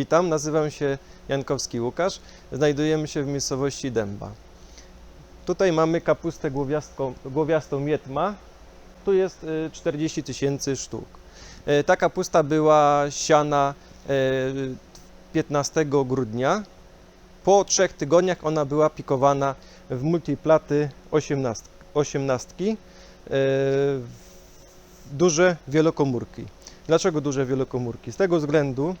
Witam, nazywam się Jankowski Łukasz. Znajdujemy się w miejscowości Dęba. Tutaj mamy kapustę głowiastą Mietma. Tu jest y, 40 tysięcy sztuk. Y, Ta kapusta była siana y, 15 grudnia. Po trzech tygodniach ona była pikowana w multiplaty 18, 18 y, duże wielokomórki. Dlaczego duże wielokomórki? Z tego względu,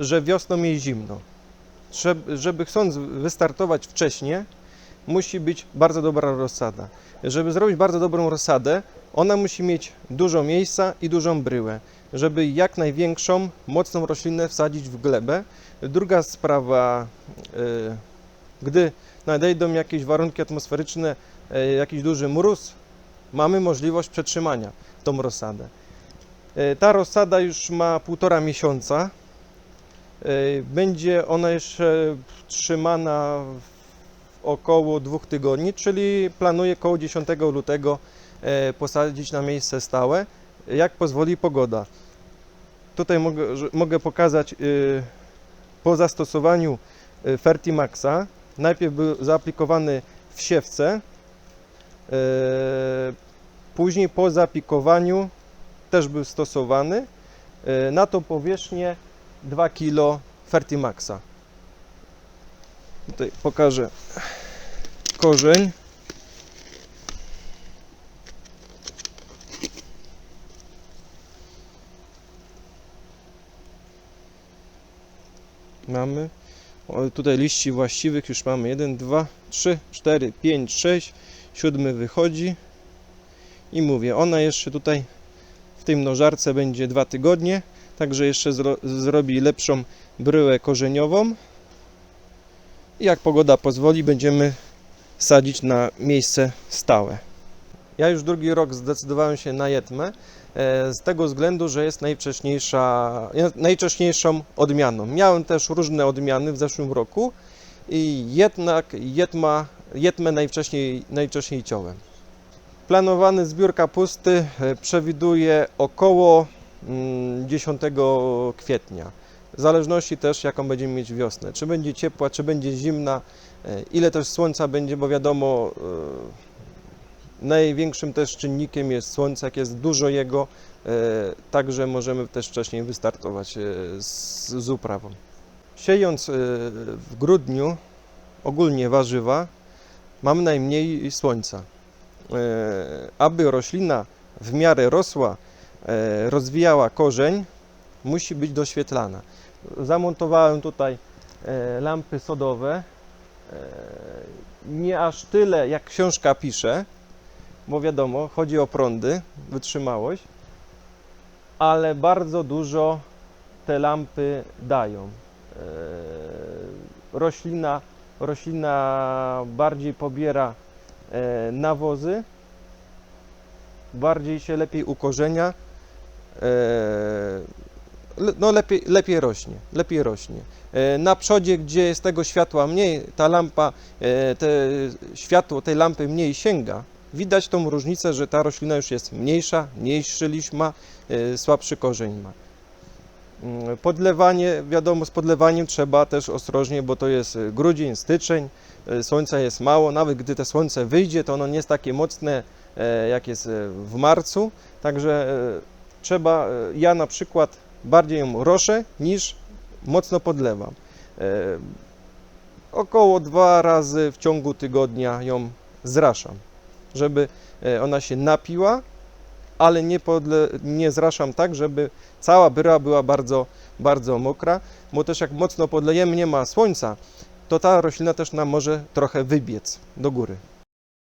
że wiosną jest zimno. Żeby, chcąc wystartować wcześniej, musi być bardzo dobra rozsada. Żeby zrobić bardzo dobrą rozsadę, ona musi mieć dużo miejsca i dużą bryłę, żeby jak największą, mocną roślinę wsadzić w glebę. Druga sprawa, y, gdy nadejdą jakieś warunki atmosferyczne, y, jakiś duży mróz, mamy możliwość przetrzymania tą rozsadę. Y, Ta rozsada już ma półtora miesiąca. Y, Będzie ona jeszcze trzymana około dwóch tygodni, czyli planuję około 10 lutego e, posadzić na miejsce stałe, jak pozwoli pogoda. Tutaj mogę, mogę pokazać y, po zastosowaniu Fertimaxa. Najpierw był zaaplikowany w siewce, e, później po zaaplikowaniu też był stosowany e, na tą powierzchnię 2 kg Fertimaxa. Tutaj pokażę korzeń. Mamy. O, tutaj liści właściwych już mamy 1, 2, 3, 4, 5, 6. Siódmy wychodzi. I mówię, ona jeszcze tutaj w tej mnożarce będzie dwa tygodnie, także jeszcze zro, zrobi lepszą bryłę korzeniową. Jak pogoda pozwoli, będziemy sadzić na miejsce stałe. Ja już drugi rok zdecydowałem się na jetmę, e, z tego względu, że jest najwcześniejszą odmianą. Miałem też różne odmiany w zeszłym roku i jednak jetma, jetmę najwcześniej, najwcześniej ciąłem. Planowany zbiór kapusty e, przewiduje około 10 kwietnia. W zależności też jaką będziemy mieć wiosnę. Czy będzie ciepła, czy będzie zimna, e, ile też słońca będzie, bo wiadomo, e, największym też czynnikiem jest słońce, jak jest dużo jego, e, także możemy też wcześniej wystartować z, z uprawą. Siejąc w grudniu ogólnie warzywa, mamy najmniej słońca. Aby roślina w miarę rosła, rozwijała korzeń, musi być doświetlana. Zamontowałem tutaj e, lampy sodowe. E, Nie aż tyle, jak książka pisze, bo wiadomo, chodzi o prądy, wytrzymałość, ale bardzo dużo te lampy dają. E, Roślina, roślina bardziej pobiera e, nawozy, bardziej się lepiej ukorzenia, e, no lepiej, lepiej rośnie, lepiej rośnie. E, Na przodzie, gdzie jest tego światła mniej, ta lampa, e, te światło tej lampy mniej sięga, widać tą różnicę, że ta roślina już jest mniejsza, mniejszy liść ma, e, słabszy korzeń ma. Mm, Podlewanie, wiadomo, z podlewaniem trzeba też ostrożnie, bo to jest e, grudzień, styczeń, e, słońca jest mało, nawet gdy to słońce wyjdzie, to ono nie jest takie mocne, e, jak jest e, w marcu, także e, trzeba, e, ja na przykład bardziej ją roszę niż mocno podlewam. E, Około dwa razy w ciągu tygodnia ją zraszam, żeby e, ona się napiła, ale nie, podle, nie zraszam tak, żeby cała byra była bardzo, bardzo mokra, bo też jak mocno podlejemy, nie ma słońca, to ta roślina też nam może trochę wybiec do góry.